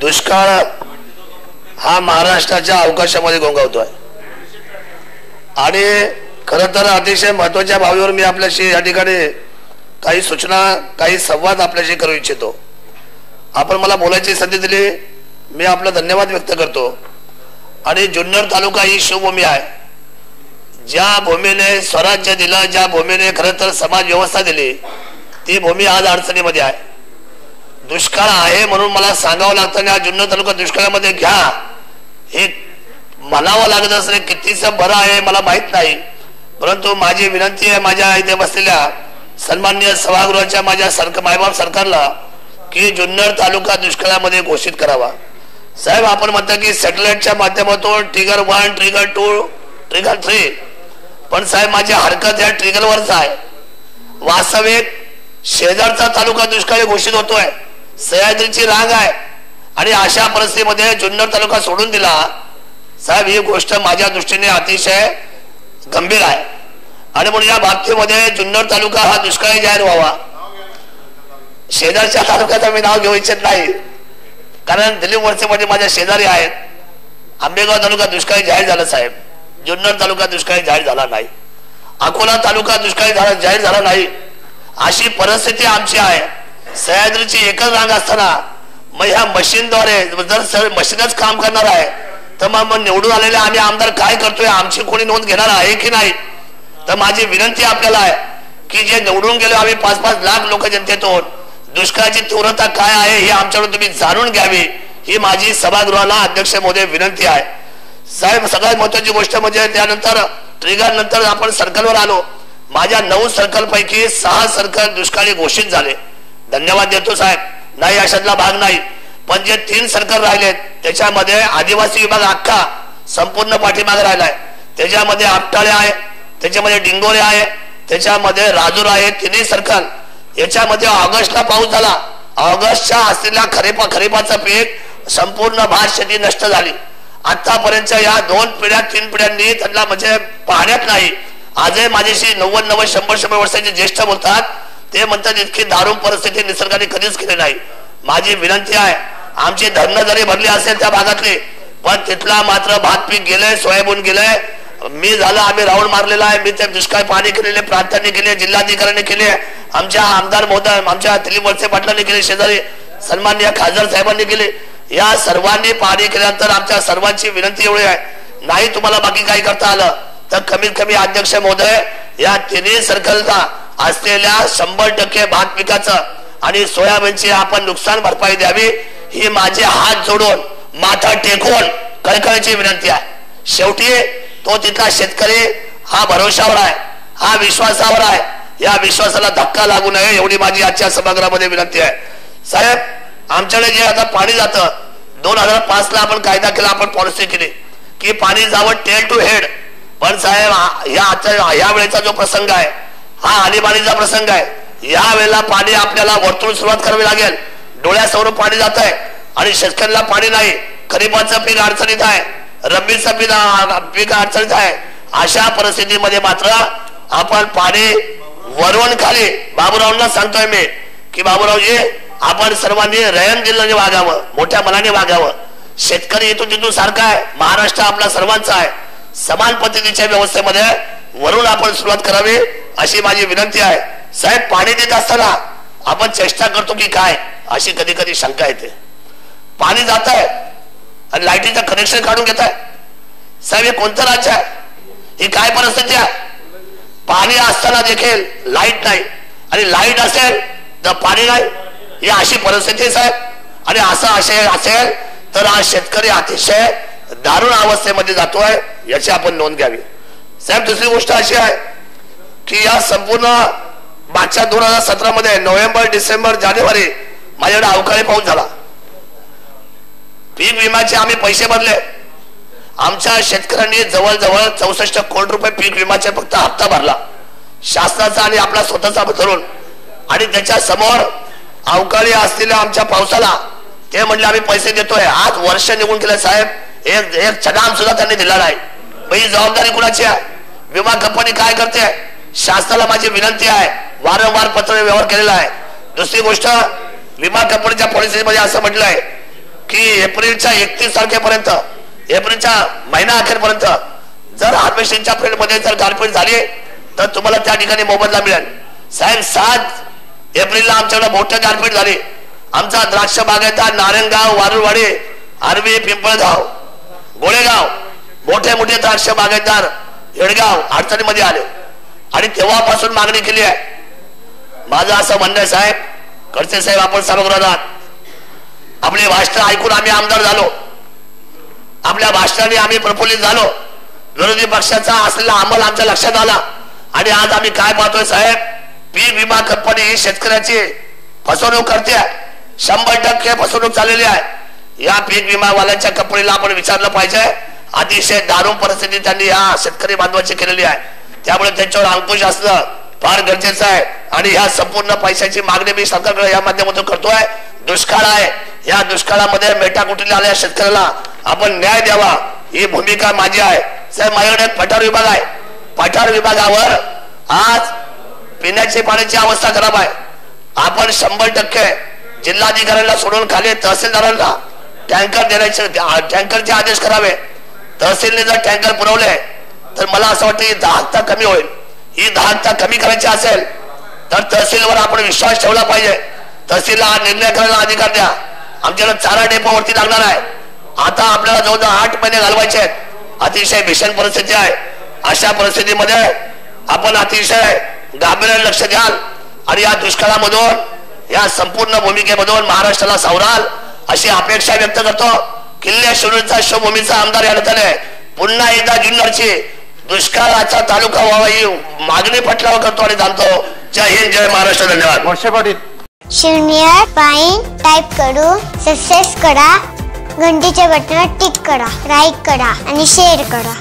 दुष्काळ हा महाराष्ट्राच्या अवकाशामध्ये गोंगावतोय. आणि खर तर अतिशय महत्त्वाच्या बाबीवर मी आपल्याशी या ठिकाणी काही सूचना काही संवाद आपल्याशी करू इच्छितो. आपण मला बोलायची संधी दिली मी आपला धन्यवाद व्यक्त करतो. आणि जुन्नर तालुका ही शिवभूमी आहे. ज्या भूमीने स्वराज्य दिलं ज्या भूमीने खरं तर समाज व्यवस्था दिली ती भूमी आज अडचणीमध्ये आहे. दुष्काळ आहे म्हणून मला सांगावं लागतं आणि हा जुन्नर तालुका दुष्काळामध्ये घ्या. हे म्हणावं लागत असणे कितीचं बरं आहे मला माहीत नाही. परंतु माझी विनंती आहे माझ्या इथे बसलेल्या सन्मान्य सभागृहाच्या माझ्या सरकार मायबाप सरकारला की जुन्नर तालुका दुष्काळामध्ये घोषित करावा. साहेब आपण म्हणता की सॅटेलाइटच्या माध्यमातून trigger one trigger two trigger three पण साहेब माझी हरकत या ट्रिगरवरच आहे. वास्तविक शेजारचा तालुका दुष्काळी घोषित होतोय. सह्याद्रीची रांग आहे. आणि अशा परिस्थितीमध्ये जुन्नर तालुका सोडून दिला साहेब ही गोष्ट माझ्या दृष्टीने अतिशय गंभीर आहे. आणि म्हणून या बाबतीमध्ये जुन्नर तालुका हा दुष्काळी जाहीर व्हावा. शेजारच्या तालुक्याचं मी नाव घेऊ इच्छित नाही. कारण दिलीप वळसेमध्ये माझ्या शेजारी आहेत. आंबेगाव तालुका दुष्काळी जाहीर झाला साहेब. जुन्नर तालुका दुष्काळी जाहीर झाला नाही. अकोला तालुका दुष्काळी झाला जाहीर झाला नाही. अशी परिस्थिती आमची आहे. सह्याद्रीची एकच रांग असताना मग ह्या मशीनद्वारे जर सर मशीनच काम करणार आहे तर मग मग निवडून आलेले आम्ही आमदार काय करतोय आमची कोणी नोंद घेणार आहे की नाही? तर माझी विनंती आपल्याला आहे की जे निवडून गेलो आम्ही पाच पाच लाख लोक जनतेतून दुष्काळाची तीव्रता काय आहे हे आमच्याकडून तुम्ही जाणून घ्यावी ही माझी सभागृहाला अध्यक्ष मोदी विनंती आहे. साहेब सगळ्यात महत्वाची गोष्ट म्हणजे त्यानंतर ट्रिगर नंतर आपण सर्कलवर आलो. माझ्या नऊ सर्कल पैकी सहा सर्कल दुष्काळी घोषित झाले. धन्यवाद देतो साहेब. नाही अशातला भाग नाही. पण जे तीन सर्कल राहिलेत त्याच्यामध्ये आदिवासी विभाग अख्खा संपूर्ण पाठीमागे राहिलाय. त्याच्यामध्ये आपटाळे आहे त्याच्यामध्ये डिंगोरे आहे त्याच्यामध्ये राजूर आहे तिन्ही सर्कल. याच्यामध्ये ऑगस्टला पाऊस झाला. ऑगस्टच्या असलेल्या खरीपा खरीपाचं पीक संपूर्ण भात शेती नष्ट झाली. आतापर्यंत या दोन पिढ्या तीन पिढ्यांनी त्यांना म्हणजे पाहण्यात नाही. आजही माझ्याशी नव्वद नव्वद शंभर शंभर वर्षाचे ज्येष्ठ बोलतात. ते म्हणतात इतकी दारुण परिस्थिती निसर्गाने कधीच केली नाही. माझी विनंती आहे आमची धरणं जरी भरली असेल त्या भागातली पण तिथला मात्र भात पीक गेलंय सोयाबीन गेलंय. मी झालं आम्ही राऊंड मारलेला आहे. मी ते दुष्काळ पाणी केलेले प्रांतांनी केले जिल्हाधिकाऱ्यांनी केले. आमच्या आमदार मोदय आमच्या दिलीप वळसे पाटलांनी केले शेजारी सन्मान्य खासदार साहेबांनी केले. या सर्वांनी पाणी केल्यानंतर आमच्या सर्वांची विनंती एवढी आहे नाही तुम्हाला बाकी काही करता आलं तर कमीत कमी अध्यक्ष महोदय या तिन्ही सर्कलचा असलेल्या शंभर टक्के भात पिकाचं आणि सोयाबीनची आपण नुकसान भरपाई द्यावी ही माझे हात जोडून माथा टेकून कळकळीची विनंती आहे. शेवटी तो तिथला शेतकरी हा भरोशावर आहे हा विश्वासावर आहे. या विश्वासाला धक्का लागू नये एवढी माझी आजच्या सभागृहामध्ये विनंती आहे. साहेब आमच्याकडे जे आता पाणी जातं दोन हजार पाच ला आपण कायदा केला आपण पॉलिसी केली. की पाणी जावं टेल टू हेड पण साहेब या आजच्या या वेळेचा जो प्रसंग आहे हा आणीबाणीचा प्रसंग आहे. या वेळेला पाणी आपल्याला वरतून सुरुवात करावी लागेल. डोळ्यासमोर पाणी जात आहे आणि शेतकऱ्याला पाणी नाही. खरीपाचं पीक अडचणीत आहे. रब्बीचं पीक पीक अडचणीत आहे. अशा परिस्थितीमध्ये मात्र आपण पाणी वरवण खाली बाबूरावांना सांगतोय मी की बाबूरावजी आपण सर्वांनी रयन जिल्ह्याने वागावं मोठ्या मनाने वागावं. शेतकरी इथून तिथून सारखा आहे. महाराष्ट्र आपला सर्वांचा आहे. समान पद्धतीच्या व्यवस्थेमध्ये वरून आपण सुरुवात करावी अशी माझी विनंती आहे. साहेब पाणी देत असताना आपण चेष्टा करतो की काय? अशी कधी कधी शंका येते. पाणी जात आहे आणि लाईटीचं कनेक्शन काढून घेत आहे साहेब हे कोणतं राज्य आहे? ही काय परिस्थिती आहे? पाणी असताना देखील लाइट नाही. आणि लाइट असेल तर पाणी नाही. ही अशी परिस्थिती साहेब. आणि असं असे असेल तर हा शेतकरी अतिशय दारुण अवस्थेमध्ये जातोय याची आपण नोंद घ्यावी. साहेब दुसरी गोष्ट अशी आहे की या संपूर्ण मागच्या दोन हजार सतरा मध्ये नोव्हेंबर डिसेंबर जानेवारी माझ्याकडे अवकाळी पाऊस झाला. पीक विम्याचे आम्ही पैसे भरले. आमच्या शेतकऱ्यांनी जवळजवळ चौसष्ट कोटी रुपये पीक विम्याचे फक्त हप्ता भरला. शासनाचा आणि आपला स्वतःचा धरून. आणि त्याच्यासमोर अवकाळी असलेल्या आमच्या पावसाला ते म्हणले आम्ही पैसे देतोय. आज वर्ष निघून गेले साहेब. एक एक छदाम सुद्धा त्यांनी दिला नाही. ही जबाबदारी कुणाची आहे? विमा कंपनी काय करते? शासनाला माझी विनंती आहे. वारंवार पत्र व्यवहार केलेला आहे. दुसरी गोष्ट विमा कंपनीच्या पॉलिसीमध्ये असं म्हटलं आहे की एप्रिलच्या एकतीस तारखेपर्यंत एप्रिलच्या महिना अखेरपर्यंत जर हार्वेस्टिंगच्या फील्डमध्ये जर गारपीट झाली तर तुम्हाला त्या ठिकाणी मोबदला मिळेल. साहेब सात एप्रिलला आमच्याकडे मोठं गारपीट झाली. आमचा द्राक्ष बागायता नारायणगाव वारुळवाडी आरवी पिंपळगाव गोळेगाव मोठे मोठे द्राक्ष बागायतदार हेडगाव अडचणीमध्ये आले. आणि तेव्हापासून मागणी केली आहे. माझं असं म्हणणं साहेब खडसे साहेब आपण सभागृहात आपले भाषण ऐकून आम्ही आमदार झालो. आपल्या भाषणाने आम्ही प्रफुल्लित झालो. विरोधी पक्षाचा असलेला अंमल आमच्या लक्षात आला. आणि आज आम्ही काय पाहतोय साहेब पीक विमा कंपनी ही शेतकऱ्याची फसवणूक करते शंभर टक्के फसवणूक चाललेली आहे. या पीक विमावाल्यांच्या कंपनीला आपण विचारलं पाहिजे. अतिशय दारुण परिस्थिती त्यांनी या शेतकरी बांधवाची केलेली आहे. त्यामुळे त्यांच्यावर अंकुश असणं फार गरजेचं आहे. आणि ह्या संपूर्ण पैशाची मागणी मी सरकारकडे या माध्यमातून करतोय. दुष्काळ आहे. या दुष्काळामध्ये मेटाकुटीला आलेल्या शेतकऱ्याला आपण न्याय द्यावा. ही भूमिका माझी आहे. साहेब माझ्याकडे पठार विभाग आहे. पठार विभागावर आज पिण्याची पाण्याची अवस्था खराब आहे. आपण शंभर टक्के जिल्हाधिकाऱ्यांना सोडून खाली तहसीलदारांना टँकर देण्याचे टँकरचे आदेश करावे. तहसीलने जर टँकर पुरवले तर मला असं वाटतं दहा दहाकता कमी होईल. ही दहाकता कमी करायची असेल तर तहसीलवर आपण विश्वास ठेवला पाहिजे. तहसीलला हा निर्णय करायला अधिकार द्या. आमच्याकडे चारा डेपोवरती लागणार आहे. आता आपल्याला जवळजवळ आठ महिने घालवायचे आहेत. अतिशय भीषण परिस्थिती आहे. अशा परिस्थितीमध्ये आपण अतिशय गांभीर्याने लक्ष द्याल आणि या दुष्काळामधून या संपूर्ण भूमिकेमधून महाराष्ट्राला सावराल अशी अपेक्षा व्यक्त करतो. किल्ले शिरूरचा शिवभूमीचा आमदार या नात्याने पुन्हा एकदा जुन्नरची दुष्काळाचा तालुका व्हावा ही मागणी पटलावर करतो आणि जाणतो. जय हिंद जय महाराष्ट्र धन्यवाद. वर्षे पाटील शून्य पाईन टाईप करू सक्सेस करा घंटीच्या बटनावर टिक करा लाईक करा आणि शेअर करा.